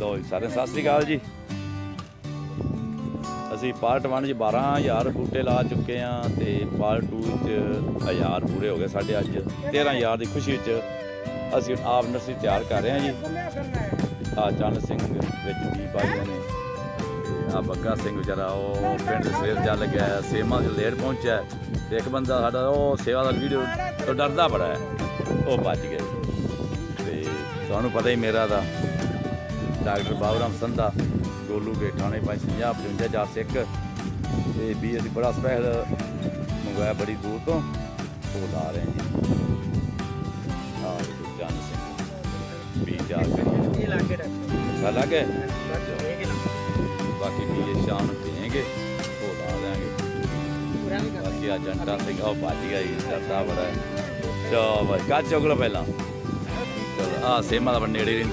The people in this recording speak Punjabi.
ਲੋ ਜੀ ਸਾਰਿਆਂ ਸਤਿ ਸ੍ਰੀ ਅਕਾਲ ਜੀ। ਅਸੀਂ ਪਾਰਟ 1 ਚ 12000 ਬੂਟੇ ਲਾ ਚੁੱਕੇ ਆ ਤੇ ਪਾਰਟ 2 ਚ 1000 ਪੂਰੇ ਹੋ ਗਏ ਸਾਡੇ ਅੱਜ। 13000 ਦੀ ਖੁਸ਼ੀ ਚ ਅਸੀਂ ਆਪ ਨਰਸਰੀ ਤਿਆਰ ਕਰ ਰਹੇ ਹਾਂ ਜੀ। ਆ ਚੰਨ ਸਿੰਘ ਵਿੱਚ ਵੀ ਪਾਈਆਂ ਨੇ। ਆ ਬੱਗਾ ਸਿੰਘ ਵਿਚਾਰਾ ਉਹ ਪਿੰਡ ਦੇ ਸੇਲ ਜਾ ਲੱਗਿਆ ਹੈ, ਸੇਮਾ ਦੇ ਲੇਟ ਪਹੁੰਚਿਆ। ਹੈ। ਤੇ ਇੱਕ ਬੰਦਾ ਸਾਡਾ ਉਹ ਸੇਵਾ ਦਾ ਵੀਡੀਓ ਤੋਂ ਡਰਦਾ ਬੜਾ ਹੈ। ਉਹ ਬਚ ਗਿਆ। ਜੀ। ਤੇ ਤੁਹਾਨੂੰ ਪਤਾ ਹੀ ਮੇਰਾ ਦਾ ਡਾਕਟਰ ਬਾਬੂਰਾਮ ਸੰਧਾ ਗੋਲੂ ਕੇ ਥਾਣੇ 550 55 ਚਾਰ ਸਿੱਖ। ਤੇ ਵੀ ਅਸੀਂ ਬੜਾ ਸਪੈਸ਼ਲ ਮੰਗਵਾਇਆ ਬੜੀ ਦੂਰ ਤੋਂ। ਉਹ ਲਾ ਰਹੇ ਹਾਂ ਜੀ। ਆ ਚੰਨ ਸਿੰਘ। ਵੀ ਚਾਰ ਕਰੀਏ। ਇਹ ਲਾ ਕੇ ਰੱਖੋ ਕਿ? ਨਾ ਬਾਕੀ ਵੀ ਇਹ ਸ਼ਾਮ ਨੂੰ ਪੀਏਂਗੇ ਉਹ ਲਾ ਦੇਾਂਗੇ ਬਾਕੀ ਆ ਜੰਟਾ ਸਿੰਘ ਉਹ ਭੱਜ ਗਿਆ ਜੀ ਡਰਦਾ ਬੜਾ ਹੈ। ਚਲੋ ਬਾਈ ਕੱਚ ਚੋਕਲੋ ਪਹਿਲਾਂ। ਆ ਸੇਮਾ ਦਾ ਨੇੜੇ ਰਹਿੰਦਾ।